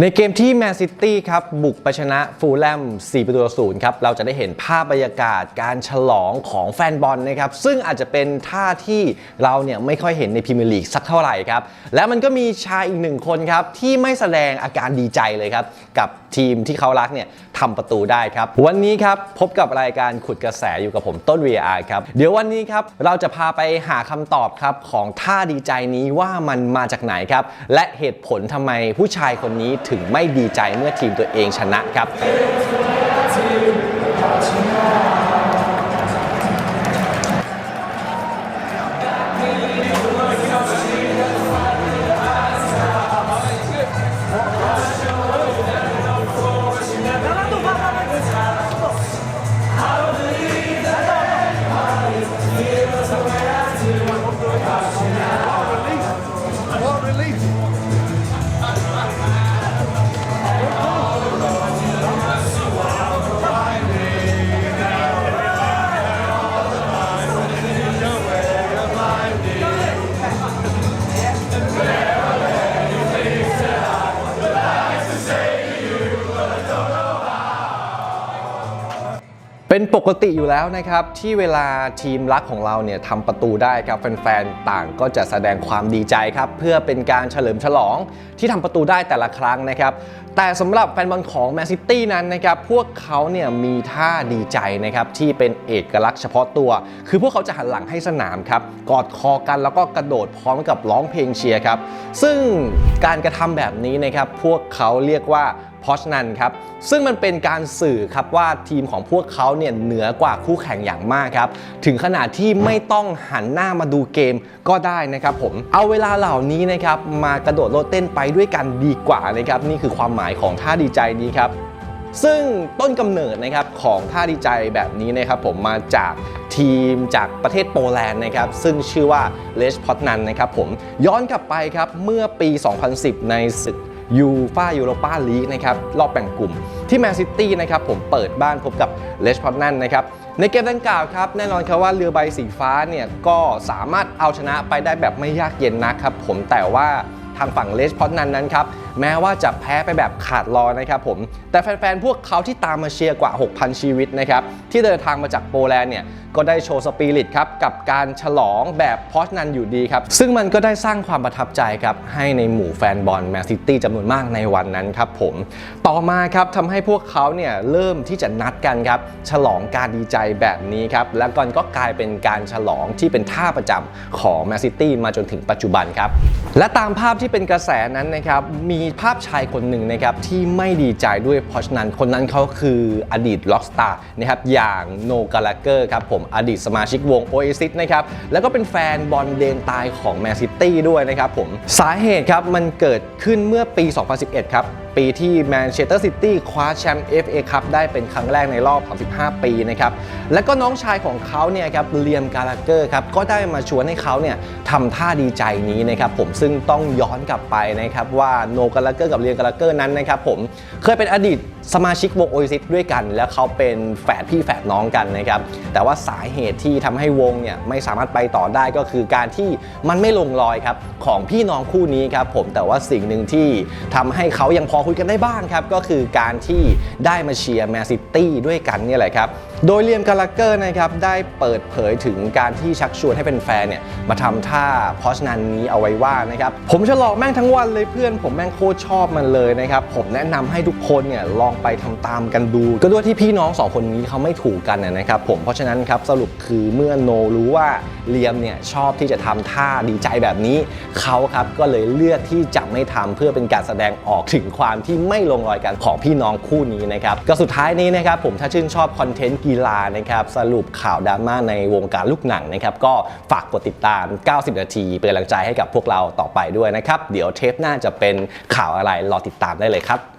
ในเกมที่แมนซิตี้ครับบุกไปชนะฟูลแลม 4 ประตูต่อศูนย์ครับเราจะได้เห็นภาพบรรยากาศการฉลองของแฟนบอลนะครับซึ่งอาจจะเป็นท่าที่เราเนี่ยไม่ค่อยเห็นในพรีเมียร์ลีกสักเท่าไหร่ครับและมันก็มีชายอีกหนึ่งคนครับที่ไม่แสดงอาการดีใจเลยครับกับทีมที่เขารักเนี่ยทำประตูได้ครับ วันนี้ครับพบกับรายการขุดกระแสอยู่กับผมต้น VR ครับเดี๋ยววันนี้ครับเราจะพาไปหาคำตอบครับของท่าดีใจนี้ว่ามันมาจากไหนครับและเหตุผลทำไมผู้ชายคนนี้ถึงไม่ดีใจเมื่อทีมตัวเองชนะครับ เป็นปกติอยู่แล้วนะครับที่เวลาทีมรักของเราเนี่ยทำประตูได้ครับแฟนๆต่างก็จะแสดงความดีใจครับเพื่อเป็นการเฉลิมฉลองที่ทำประตูได้แต่ละครั้งนะครับแต่สำหรับแฟนบอลของแมนซิตี้นั้นนะครับพวกเขาเนี่ยมีท่าดีใจนะครับที่เป็นเอกลักษณ์เฉพาะตัว คือพวกเขาจะหันหลังให้สนามครับกอดคอกันแล้วก็กระโดดพร้อมกับร้องเพลงเชียร์ครับซึ่งการกระทำแบบนี้นะครับพวกเขาเรียกว่า พอชนันครับซึ่งมันเป็นการสื่อครับว่าทีมของพวกเขาเนี่ยเหนือกว่าคู่แข่งอย่างมากครับถึงขนาดที่ไม่ต้องหันหน้ามาดูเกมก็ได้นะครับผมเอาเวลาเหล่านี้นะครับมากระโดดโลดเต้นไปด้วยกันดีกว่านะครับนี่คือความหมายของท่าดีใจนี้ครับซึ่งต้นกำเนิดนะครับของท่าดีใจแบบนี้นะครับผมมาจากทีมจากประเทศโปแลนด์นะครับซึ่งชื่อว่าเลชพอตนันนะครับผมย้อนกลับไปครับเมื่อปี 2010 ในศึก ยูฟายูโรปาลีกนะครับรอบแบ่งกลุ่มที่แมนซิตี้นะครับผมเปิดบ้านพบกับเลชพอตนันนะครับในเกมดังกล่าวครับแน่นอนครับว่าเรือใบสีฟ้าเนี่ยก็สามารถเอาชนะไปได้แบบไม่ยากเย็นนะครับผมแต่ว่าทางฝั่งเลสพอตนันนั้นครับ แม้ว่าจะแพ้ไปแบบขาดลอยนะครับผม แต่แฟนๆ พวกเขาที่ตามมาเชียร์กว่า 6,000 ชีวิตนะครับ ที่เดินทางมาจากโปแลนด์เนี่ยก็ได้โชว์สปิริตครับ กับการฉลองแบบพอชนันอยู่ดีครับ ซึ่งมันก็ได้สร้างความประทับใจครับ ให้ในหมู่แฟนบอลแมนซิตี้จำนวนมากในวันนั้นครับผม ต่อมาครับทำให้พวกเขาเนี่ยเริ่มที่จะนัดกันครับ ฉลองการดีใจแบบนี้ครับ แล้วก็ก็กลายเป็นการฉลองที่เป็นท่าประจำของแมนซิตี้มาจนถึงปัจจุบันครับและตามภาพที่เป็นกระแสนั้นนะครับมีีภาพชายคนหนึ่งนะครับที่ไม่ดีใจด้วยเพราะฉะนั้นคนนั้นเขาคืออดีตล็อกสตาร์นะครับอย่างโนกาลาเกอร์ครับผมอดีตสมาชิกวง Oasis นะครับแล้วก็เป็นแฟนบอลเดนตายของแมนซิตี้ด้วยนะครับผมสาเหตุครับมันเกิดขึ้นเมื่อปี 2011 ครับ ปีที่แมนเชสเตอร์ซิตี้คว้าแชมป์ FA คัพได้เป็นครั้งแรกในรอบ 35 ปีนะครับ และก็น้องชายของเขาเนี่ยครับเลียมกาลาเกอร์ครับก็ได้มาชวนให้เขาเนี่ยทำท่าดีใจนี้นะครับผมซึ่งต้องย้อนกลับไปนะครับว่าโนกาลาเกอร์กับเลียมกาลาเกอร์นั้นนะครับผมเคยเป็นอดีต สมาชิกวงโอซิสด้วยกัน แล้วเขาเป็นแฝดพี่แฝดน้องกันนะครับแต่ว่าสาเหตุที่ทำให้วงเนี่ยไม่สามารถไปต่อได้ก็คือการที่มันไม่ลงรอยครับของพี่น้องคู่นี้ครับผมแต่ว่าสิ่งหนึ่งที่ทำให้เขายังพอคุยกันได้บ้างครับก็คือการที่ได้มาเชียร์แมนซิตี้ด้วยกันเนี่ยแหละครับโดยเลียมกาลาเกอร์นะครับได้เปิดเผยถึงการที่ชักชวนให้เป็นแฟนเนี่ยมาทำท่าเพอชนันนี้เอาไว้ว่านะครับผมฉลองแม่งทั้งวันเลยเพื่อน ผมแม่งโคตรชอบมันเลยนะครับผมแนะนำให้ทุกคนเนี่ยลองไปทำตามกันดู ก็ด้วยที่พี่น้องสองคนนี้เขาไม่ถูกกันนะครับผมเพราะฉะนั้นครับสรุปคือเมื่อโนรู้ว่าเลียมเนี่ยชอบที่จะทำท่าดีใจแบบนี้เขาครับก็เลยเลือกที่จะไม่ทำเพื่อเป็นการแสดงออกถึงความที่ไม่ลงรอยกันของพี่น้องคู่นี้นะครับก็สุดท้ายนี้นะครับผมถ้าชื่นชอบคอนเทนต์กีฬานะครับสรุปข่าวดราม่าในวงการลูกหนังนะครับก็ฝากกดติดตาม 90 นาทีเป็นกำลังใจให้กับพวกเราต่อไปด้วยนะครับ เดี๋ยวเทปหน้าจะเป็นข่าวอะไรรอติดตามได้เลยครับ